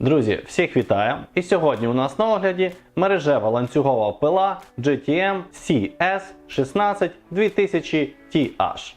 Друзі, всіх вітаю! І сьогодні у нас на огляді мережева ланцюгова пила GTM CS 16 2000 TH.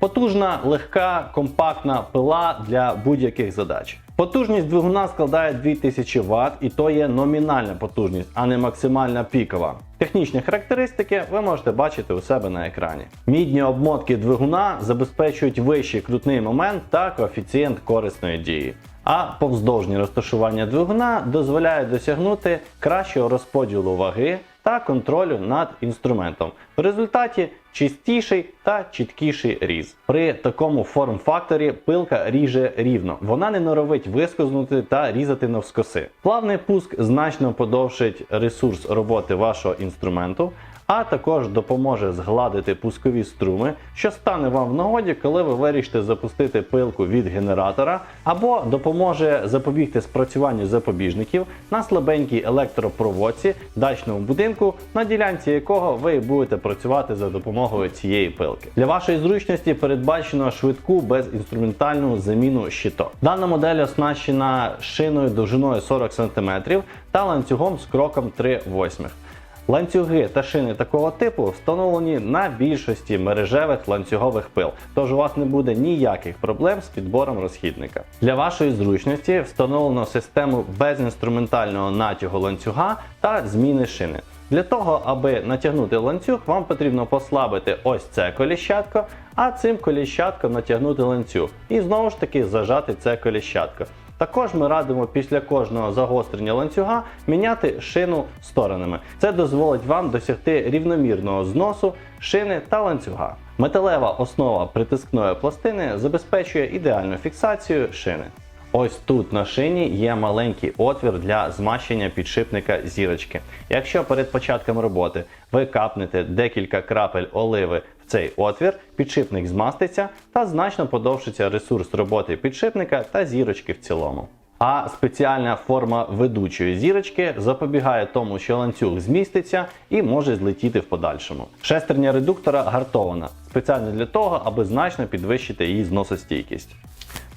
Потужна, легка, компактна пила для будь-яких задач. Потужність двигуна складає 2000 Вт, і то є номінальна потужність, а не максимальна пікова. Технічні характеристики ви можете бачити у себе на екрані. Мідні обмотки двигуна забезпечують вищий крутний момент та коефіцієнт корисної дії. А повздовжні розташування двигуна дозволяють досягнути кращого розподілу ваги та контролю над інструментом. В результаті чистіший та чіткіший різ. При такому форм-факторі пилка ріже рівно, вона не норовить вискознути та різати навскоси. Плавний пуск значно подовшить ресурс роботи вашого інструменту. А також допоможе згладити пускові струми, що стане вам в нагоді, коли ви вирішите запустити пилку від генератора, або допоможе запобігти спрацюванню запобіжників на слабенькій електропроводці дачному будинку, на ділянці якого ви будете працювати за допомогою цієї пилки. Для вашої зручності передбачено швидку безінструментальну заміну щиток. Дана модель оснащена шиною довжиною 40 см та ланцюгом з кроком 3 восьмих. Ланцюги та шини такого типу встановлені на більшості мережевих ланцюгових пил, тож у вас не буде ніяких проблем з підбором розхідника. Для вашої зручності встановлено систему безінструментального натягу ланцюга та зміни шини. Для того, аби натягнути ланцюг, вам потрібно послабити ось це коліщатко, а цим коліщатком натягнути ланцюг. І знову ж таки зажати це коліщатко. Також ми радимо після кожного загострення ланцюга міняти шину сторонами. Це дозволить вам досягти рівномірного зносу шини та ланцюга. Металева основа притискної пластини забезпечує ідеальну фіксацію шини. Ось тут на шині є маленький отвір для змащення підшипника зірочки. Якщо перед початком роботи ви капнете декілька крапель оливи в цей отвір, підшипник змаститься та значно подовжиться ресурс роботи підшипника та зірочки в цілому. А спеціальна форма ведучої зірочки запобігає тому, що ланцюг зміститься і може злетіти в подальшому. Шестерня редуктора гартована спеціально для того, аби значно підвищити її зносостійкість.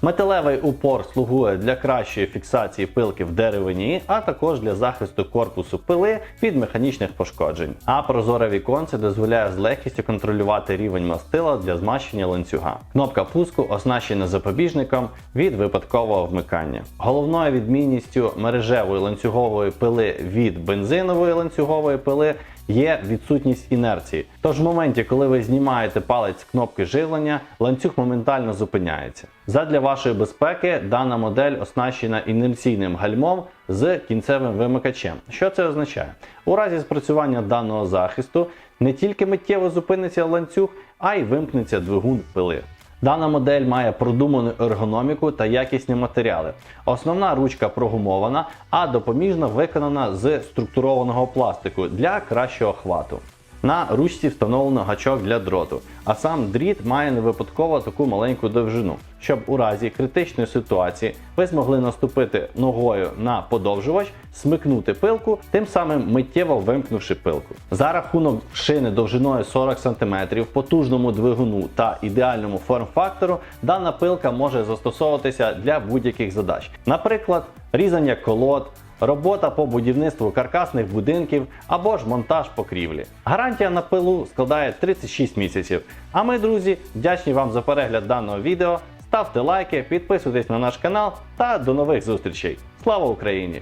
Металевий упор слугує для кращої фіксації пилки в деревині, а також для захисту корпусу пили від механічних пошкоджень. А прозоре віконце дозволяє з легкістю контролювати рівень мастила для змащення ланцюга. Кнопка пуску оснащена запобіжником від випадкового вмикання. Головною відмінністю мережевої ланцюгової пили від бензинової ланцюгової пили є відсутність інерції. Тож в моменті, коли ви знімаєте палець з кнопки живлення, ланцюг моментально зупиняється. Задля вашої безпеки дана модель оснащена інерційним гальмом з кінцевим вимикачем. Що це означає? У разі спрацювання даного захисту не тільки миттєво зупиниться ланцюг, а й вимкнеться двигун пили. Дана модель має продуману ергономіку та якісні матеріали. Основна ручка прогумована, а допоміжна виконана з структурованого пластику для кращого хвату. На ручці встановлено гачок для дроту, а сам дріт має не випадково таку маленьку довжину, щоб у разі критичної ситуації ви змогли наступити ногою на подовжувач, смикнути пилку, тим самим миттєво вимкнувши пилку. За рахунок шини довжиною 40 см, потужному двигуну та ідеальному форм-фактору, дана пилка може застосовуватися для будь-яких задач, наприклад, різання колод. Робота по будівництву каркасних будинків або ж монтаж покрівлі. Гарантія на пилу складає 36 місяців. А ми, друзі, вдячні вам за перегляд даного відео. Ставте лайки, підписуйтесь на наш канал та до нових зустрічей. Слава Україні!